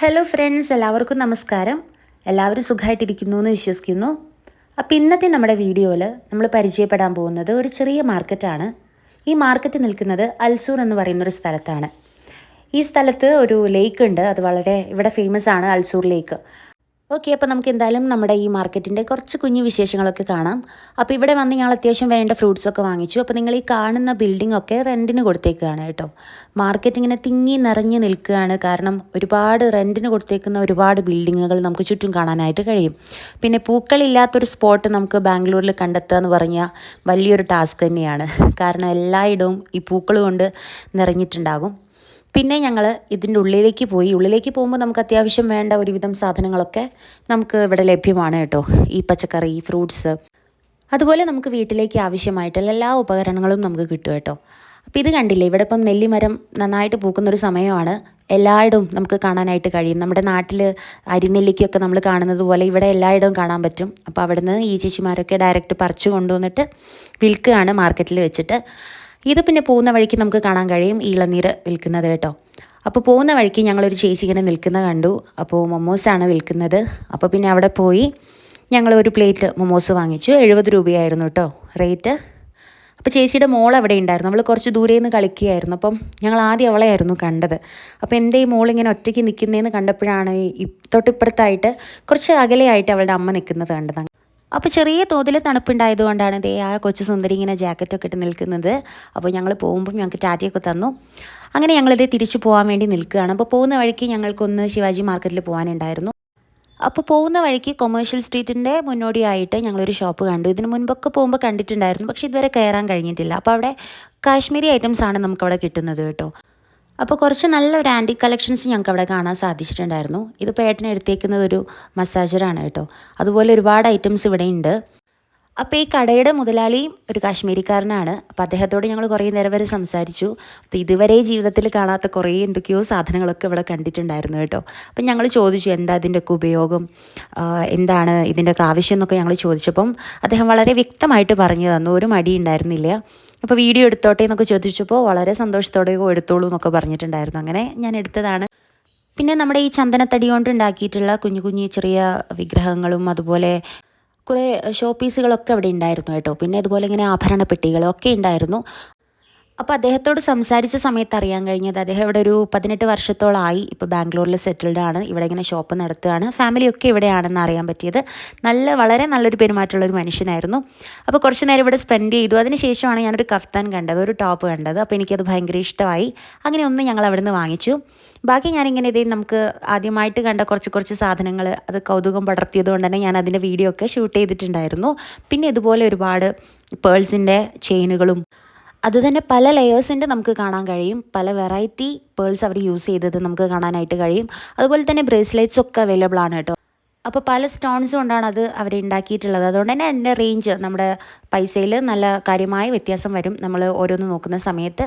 Hello friends എല്ലാവർക്കും നമസ്കാരം. എല്ലാവരും സുഖമായിട്ടിരിക്കുന്നു എന്ന് വിശ്വസിക്കുന്നു. അപ്പോൾ ഇന്നത്തെ നമ്മുടെ വീഡിയോയിൽ നമ്മൾ പരിചയപ്പെടാൻ പോകുന്നത് ഒരു ചെറിയ മാർക്കറ്റാണ്. ഈ മാർക്കറ്റ് നിൽക്കുന്നത് അൽസൂർ എന്ന് പറയുന്നൊരു സ്ഥലത്താണ്. ഈ സ്ഥലത്ത് ഒരു ലേക്ക് ഉണ്ട്. അത് വളരെ ഇവിടെ ഫേമസ് ആണ് അൽസൂർ ലേക്ക്. ഓക്കെ അപ്പോൾ നമുക്ക് എന്തായാലും നമ്മുടെ ഈ മാർക്കറ്റിന്റെ കുറച്ച് കുഞ്ഞു വിശേഷങ്ങളൊക്കെ കാണാം. അപ്പോൾ ഇവിടെ വന്ന് ഞങ്ങൾ അത്യാവശ്യം വേണ്ട ഫ്രൂട്ട്സൊക്കെ വാങ്ങിച്ചു. അപ്പോൾ നിങ്ങൾ ഈ കാണുന്ന ബിൽഡിംഗ് ഒക്കെ റെന്റിന് കൊടുത്തേക്കാണ് കേട്ടോ. മാർക്കറ്റ് ഇങ്ങനെ തിങ്ങി നിറഞ്ഞു നിൽക്കുകയാണ്. കാരണം ഒരുപാട് റെന്റിന് കൊടുത്തേക്കുന്ന ഒരുപാട് ബിൽഡിങ്ങുകൾ നമുക്ക് ചുറ്റും കാണാനായിട്ട് കഴിയും. പിന്നെ പൂക്കളില്ലാത്തൊരു സ്പോട്ട് നമുക്ക് ബാംഗ്ലൂരിൽ കണ്ടെത്തുക എന്ന് പറഞ്ഞാൽ വലിയൊരു ടാസ്ക് തന്നെയാണ്. കാരണം എല്ലായിടവും ഈ പൂക്കൾ കൊണ്ട് നിറഞ്ഞിട്ടുണ്ടാകും. പിന്നെ ഞങ്ങൾ ഇതിന്റെ ഉള്ളിലേക്ക് പോയി. ഉള്ളിലേക്ക് പോകുമ്പോൾ നമുക്ക് അത്യാവശ്യം വേണ്ട ഒരുവിധം സാധനങ്ങളൊക്കെ നമുക്ക് ഇവിടെ ലഭ്യമാണ് കേട്ടോ. ഈ പച്ചക്കറി ഫ്രൂട്ട്സ്. അതുപോലെ നമുക്ക് വീട്ടിലേക്ക് ആവശ്യമായിട്ടുള്ള എല്ലാ ഉപകരണങ്ങളും നമുക്ക് കിട്ടും കേട്ടോ. അപ്പോൾ ഇത് കണ്ടില്ലേ? ഇവിടെ ഇപ്പം നെല്ലിമരം നന്നായിട്ട് പൂക്കുന്നൊരു സമയമാണ്. എല്ലായിടവും നമുക്ക് കാണാനായിട്ട് കഴിയും. നമ്മുടെ നാട്ടിൽ അരിനെല്ലിക്കൊക്കെ നമ്മൾ കാണുന്നത് പോലെ ഇവിടെ എല്ലായിടവും കാണാൻ പറ്റും. അപ്പോൾ അവിടുന്ന് ഈ ചേച്ചിമാരൊക്കെ ഡയറക്റ്റ് പറിച്ചു കൊണ്ടുവന്നിട്ട് വിൽക്കുകയാണ് മാർക്കറ്റിൽ വെച്ചിട്ട്. ഇത് പിന്നെ പോകുന്ന വഴിക്ക് നമുക്ക് കാണാൻ കഴിയും ഇളനീര് വിൽക്കുന്നത് കേട്ടോ. അപ്പോൾ പോകുന്ന വഴിക്ക് ഞങ്ങളൊരു ചേച്ചി ഇങ്ങനെ നിൽക്കുന്ന കണ്ടു. അപ്പോൾ മൊമോസാണ് വിൽക്കുന്നത്. അപ്പോൾ പിന്നെ അവിടെ പോയി ഞങ്ങൾ ഒരു പ്ലേറ്റ് മൊമോസ് വാങ്ങിച്ചു. എഴുപത് രൂപയായിരുന്നു കേട്ടോ റേറ്റ്. അപ്പോൾ ചേച്ചിയുടെ മോൾ അവിടെ ഉണ്ടായിരുന്നു. നമ്മൾ കുറച്ച് ദൂരെ നിന്ന് കളിക്കുകയായിരുന്നു. അപ്പം ഞങ്ങൾ ആദ്യം അവളെയായിരുന്നു കണ്ടത്. അപ്പോൾ എന്റെ ഈ മോൾ ഇങ്ങനെ ഒറ്റയ്ക്ക് നിൽക്കുന്നതെന്ന് കണ്ടപ്പോഴാണ് തൊട്ടിപ്പുറത്തായിട്ട് കുറച്ച് അകലെയായിട്ട് അവളുടെ അമ്മ നിൽക്കുന്നത് കണ്ടത്. അപ്പോൾ ചെറിയ തോതിൽ തണുപ്പുണ്ടായതുകൊണ്ടാണ് ദേ ആ കൊച്ചു സുന്ദരി ഇങ്ങനെ ജാക്കറ്റൊക്കെ ഇട്ട് നിൽക്കുന്നത്. അപ്പോൾ ഞങ്ങൾ പോകുമ്പോൾ ഞങ്ങൾക്ക് ടാറ്റയൊക്കെ തന്നു. അങ്ങനെ ഞങ്ങളിത് തിരിച്ചു പോകാൻ വേണ്ടി നിൽക്കുകയാണ്. അപ്പോൾ പോകുന്ന വഴിക്ക് ഞങ്ങൾക്കൊന്ന് ശിവാജി മാർക്കറ്റിൽ പോകാനുണ്ടായിരുന്നു. അപ്പോൾ പോകുന്ന വഴിക്ക് കൊമേഴ്ഷ്യൽ സ്ട്രീറ്റിന്റെ മുന്നോടിയായിട്ട് ഞങ്ങളൊരു ഷോപ്പ് കണ്ടു. ഇതിന് മുൻപൊക്കെ പോകുമ്പോൾ കണ്ടിട്ടുണ്ടായിരുന്നു. പക്ഷേ ഇതുവരെ കയറാൻ കഴിഞ്ഞിട്ടില്ല. അപ്പോൾ അവിടെ കാശ്മീരി ഐറ്റംസ് ആണ് നമുക്കവിടെ കിട്ടുന്നത് കേട്ടോ. അപ്പോൾ കുറച്ച് നല്ലൊരു ആന്റി കളക്ഷൻസ് ഞങ്ങൾക്ക് അവിടെ കാണാൻ സാധിച്ചിട്ടുണ്ടായിരുന്നു. ഇത് പേട്ടന് എടുത്തേക്കുന്നത് ഒരു മസാജറാണ് കേട്ടോ. അതുപോലെ ഒരുപാട് ഐറ്റംസ് ഇവിടെ ഉണ്ട്. അപ്പോൾ ഈ കടയുടെ മുതലാളി ഒരു കാശ്മീരിക്കാരനാണ്. അപ്പോൾ അദ്ദേഹത്തോട് ഞങ്ങൾ കുറേ നേരം വരെ സംസാരിച്ചു. അപ്പോൾ ഇതുവരെ ജീവിതത്തിൽ കാണാത്ത കുറേ എന്തൊക്കെയോ സാധനങ്ങളൊക്കെ ഇവിടെ കണ്ടിട്ടുണ്ടായിരുന്നു കേട്ടോ. അപ്പം ഞങ്ങൾ ചോദിച്ചു എന്താ ഇതിന്റെയൊക്കെ ഉപയോഗം? എന്താണ് ഇതിന്റെയൊക്കെ ആവശ്യം? എന്നൊക്കെ ഞങ്ങൾ ചോദിച്ചപ്പം അദ്ദേഹം വളരെ വ്യക്തമായിട്ട് പറഞ്ഞു തന്നു. ഒരു മടി ഉണ്ടായിരുന്നില്ല അപ്പോൾ വീഡിയോ എടുത്തോട്ടെ എന്നൊക്കെ ചോദിച്ചപ്പോൾ വളരെ സന്തോഷത്തോടെ എടുത്തോളൂ എന്നൊക്കെ പറഞ്ഞിട്ടുണ്ടായിരുന്നു. അങ്ങനെ ഞാൻ എടുത്തതാണ്. പിന്നെ നമ്മുടെ ഈ ചന്ദനത്തടി കൊണ്ട് ഉണ്ടാക്കിയിട്ടുള്ള കുഞ്ഞു കുഞ്ഞു ചെറിയ വിഗ്രഹങ്ങളും അതുപോലെ കുറേ ഷോ പീസുകളൊക്കെ അവിടെ ഉണ്ടായിരുന്നു കേട്ടോ. പിന്നെ അതുപോലെ ഇങ്ങനെ ആഭരണ പെട്ടികളൊക്കെ ഉണ്ടായിരുന്നു. അപ്പോൾ അദ്ദേഹത്തോട് സംസാരിച്ച സമയത്ത് അറിയാൻ കഴിഞ്ഞത് അദ്ദേഹം ഇവിടെ ഒരു പതിനെട്ട് വർഷത്തോളമായി ഇപ്പോൾ ബാംഗ്ലൂരിൽ സെറ്റിൽഡ് ആണ്. ഇവിടെ ഇങ്ങനെ ഷോപ്പ് നടത്തുകയാണ്. ഫാമിലിയൊക്കെ ഇവിടെയാണെന്ന് അറിയാൻ പറ്റിയത്. നല്ല വളരെ നല്ലൊരു പെരുമാറ്റമുള്ളൊരു മനുഷ്യനായിരുന്നു. അപ്പോൾ കുറച്ച് നേരം ഇവിടെ സ്പെൻഡ് ചെയ്തു. അതിനുശേഷമാണ് ഞാനൊരു കഫ്താൻ കണ്ടത് ഒരു ടോപ്പ് കണ്ടത്. അപ്പോൾ എനിക്കത് ഭയങ്കര ഇഷ്ടമായി. അങ്ങനെ ഒന്ന് ഞങ്ങൾ അവിടെ നിന്ന് വാങ്ങിച്ചു. ബാക്കി ഞാനിങ്ങനെ ഇതേ നമുക്ക് ആദ്യമായിട്ട് കണ്ട കുറച്ച് കുറച്ച് സാധനങ്ങൾ അത് കൗതുകം പടർത്തിയത് കൊണ്ട് തന്നെ ഞാൻ അതിന്റെ വീഡിയോ ഒക്കെ ഷൂട്ട് ചെയ്തിട്ടുണ്ടായിരുന്നു. പിന്നെ ഇതുപോലെ ഒരുപാട് പേൾസിന്റെ ചെയിനുകളും അത് തന്നെ പല ലെയേഴ്സിന്റെ നമുക്ക് കാണാൻ കഴിയും. പല വെറൈറ്റി പേൾസ് അവർ യൂസ് ചെയ്തത് നമുക്ക് കാണാനായിട്ട് കഴിയും. അതുപോലെ തന്നെ ബ്രേസ്ലെറ്റ്സ് ഒക്കെ അവൈലബിൾ ആണ് കേട്ടോ. അപ്പോൾ പല സ്റ്റോൺസ് കൊണ്ടാണ് അത് അവർ ഉണ്ടാക്കിയിട്ടുള്ളത്. അതുകൊണ്ട് തന്നെ അതിന്റെ റേഞ്ച് നമ്മുടെ പൈസയിൽ നല്ല കാര്യമായ വ്യത്യാസം വരും. നമ്മൾ ഓരോന്ന് നോക്കുന്ന സമയത്ത്.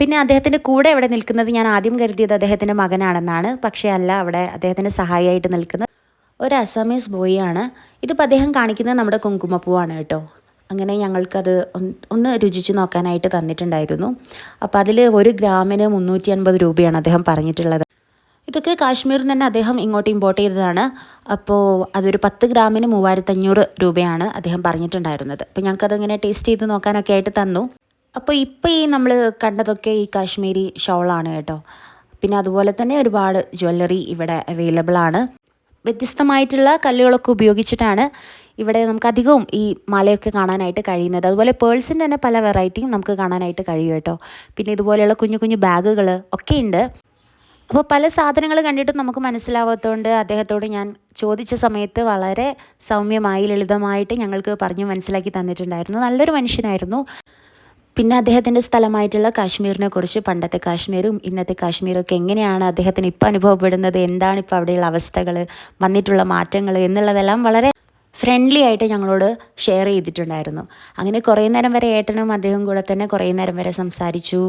പിന്നെ അദ്ദേഹത്തിന്റെ കൂടെ ഇവിടെ നിൽക്കുന്നത് ഞാൻ ആദ്യം കരുതിയത് അദ്ദേഹത്തിന്റെ മകനാണെന്നാണ്. പക്ഷേ അല്ല അവിടെ അദ്ദേഹത്തിന്റെ സഹായിയായിട്ട് നിൽക്കുന്നത് ഒരു അസമീസ് ബോയ് ആണ്. ഇതിപ്പോൾ അദ്ദേഹം കാണിക്കുന്നത് നമ്മുടെ കുങ്കുമപ്പൂവാണ് കേട്ടോ. അങ്ങനെ ഞങ്ങൾക്കത് ഒന്ന് രുചിച്ച് നോക്കാനായിട്ട് തന്നിട്ടുണ്ടായിരുന്നു. അപ്പോൾ അതിൽ ഒരു ഗ്രാമിന് മുന്നൂറ്റി അൻപത് രൂപയാണ് അദ്ദേഹം പറഞ്ഞിട്ടുള്ളത്. ഇതൊക്കെ കാശ്മീരിൽ തന്നെ അദ്ദേഹം ഇങ്ങോട്ട് ഇമ്പോർട്ട് ചെയ്തതാണ്. അപ്പോൾ അതൊരു പത്ത് ഗ്രാമിന് മൂവായിരത്തഞ്ഞൂറ് രൂപയാണ് അദ്ദേഹം പറഞ്ഞിട്ടുണ്ടായിരുന്നത്. അപ്പോൾ ഞങ്ങൾക്കതിങ്ങനെ ടേസ്റ്റ് ചെയ്ത് നോക്കാനൊക്കെ ആയിട്ട് തന്നു. അപ്പോൾ ഇപ്പോൾ ഈ നമ്മൾ കണ്ടതൊക്കെ ഈ കാശ്മീരി ഷോളാണ് കേട്ടോ. പിന്നെ അതുപോലെ തന്നെ ഒരുപാട് ജ്വല്ലറി ഇവിടെ അവൈലബിൾ ആണ്. വ്യത്യസ്തമായിട്ടുള്ള കല്ലുകളൊക്കെ ഉപയോഗിച്ചിട്ടാണ് ഇവിടെ നമുക്ക് അധികവും ഈ മലയൊക്കെ കാണാനായിട്ട് കഴിയുന്നത്. അതുപോലെ പേഴ്സിന്റെ തന്നെ പല വെറൈറ്റിയും നമുക്ക് കാണാനായിട്ട് കഴിയും കേട്ടോ. പിന്നെ ഇതുപോലെയുള്ള കുഞ്ഞു കുഞ്ഞു ബാഗുകൾ ഒക്കെ ഉണ്ട്. അപ്പോൾ പല സാധനങ്ങൾ കണ്ടിട്ടും നമുക്ക് മനസ്സിലാവാത്തതുകൊണ്ട് അദ്ദേഹത്തോട് ഞാൻ ചോദിച്ച സമയത്ത് വളരെ സൗമ്യമായി ലളിതമായിട്ട് ഞങ്ങൾക്ക് പറഞ്ഞു മനസ്സിലാക്കി തന്നിട്ടുണ്ടായിരുന്നു. നല്ലൊരു മനുഷ്യനായിരുന്നു. പിന്നെ അദ്ദേഹത്തിന്റെ സ്ഥലമായിട്ടുള്ള കാശ്മീരിനെ കുറിച്ച് പണ്ടത്തെ കാശ്മീരും ഇന്നത്തെ കാശ്മീരും ഒക്കെ എങ്ങനെയാണ് അദ്ദേഹത്തിന് ഇപ്പോൾ അനുഭവപ്പെടുന്നത്? എന്താണ് ഇപ്പോൾ അവിടെയുള്ള അവസ്ഥകൾ വന്നിട്ടുള്ള മാറ്റങ്ങൾ എന്നുള്ളതെല്ലാം വളരെ ഫ്രണ്ട്ലി ആയിട്ട് ഞങ്ങളോട് ഷെയർ ചെയ്തിട്ടുണ്ടായിരുന്നു. അങ്ങനെ കുറേ നേരം വരെ ഏട്ടനും അദ്ദേഹം കൂടെ തന്നെ കുറേ നേരം വരെ സംസാരിച്ചു.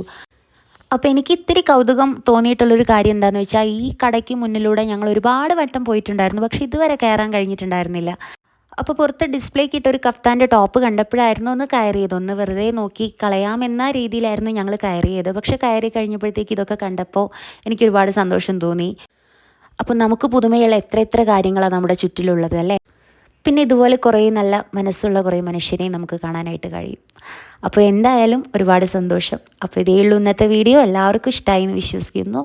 അപ്പോൾ എനിക്ക് ഇത്തിരി കൗതുകം തോന്നിയിട്ടുള്ളൊരു കാര്യം എന്താണെന്ന് വെച്ചാൽ ഈ കടയ്ക്ക് മുന്നിലൂടെ ഞങ്ങൾ ഒരുപാട് വട്ടം പോയിട്ടുണ്ടായിരുന്നു. പക്ഷേ ഇതുവരെ കയറാൻ കഴിഞ്ഞിട്ടുണ്ടായിരുന്നില്ല. അപ്പോൾ പുറത്ത് ഡിസ്പ്ലേക്ക് ഇട്ട ഒരു കഫ്താന്റെ ടോപ്പ് കണ്ടപ്പോഴായിരുന്നു ഒന്ന് കയറിയത്. ഒന്ന് വെറുതെ നോക്കി കളയാമെന്ന രീതിയിലായിരുന്നു ഞങ്ങൾ കയറിയത്. പക്ഷേ കയറി കഴിഞ്ഞപ്പോഴത്തേക്ക് ഇതൊക്കെ കണ്ടപ്പോൾ എനിക്ക് ഒരുപാട് സന്തോഷം തോന്നി. അപ്പോൾ നമുക്ക് പുതുമയുള്ള എത്ര എത്ര കാര്യങ്ങളാണ് നമ്മുടെ ചുറ്റിലുള്ളത് അല്ലേ? പിന്നെ ഇതുപോലെ കുറേ നല്ല മനസ്സുള്ള കുറേ മനുഷ്യരെയും നമുക്ക് കാണാനായിട്ട് കഴിയും. അപ്പോൾ എന്തായാലും ഒരുപാട് സന്തോഷം. അപ്പോൾ ഇതേ ഉള്ളൂ ഇന്നത്തെ വീഡിയോ. എല്ലാവർക്കും ഇഷ്ടമായി എന്ന് വിശ്വസിക്കുന്നു.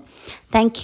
താങ്ക്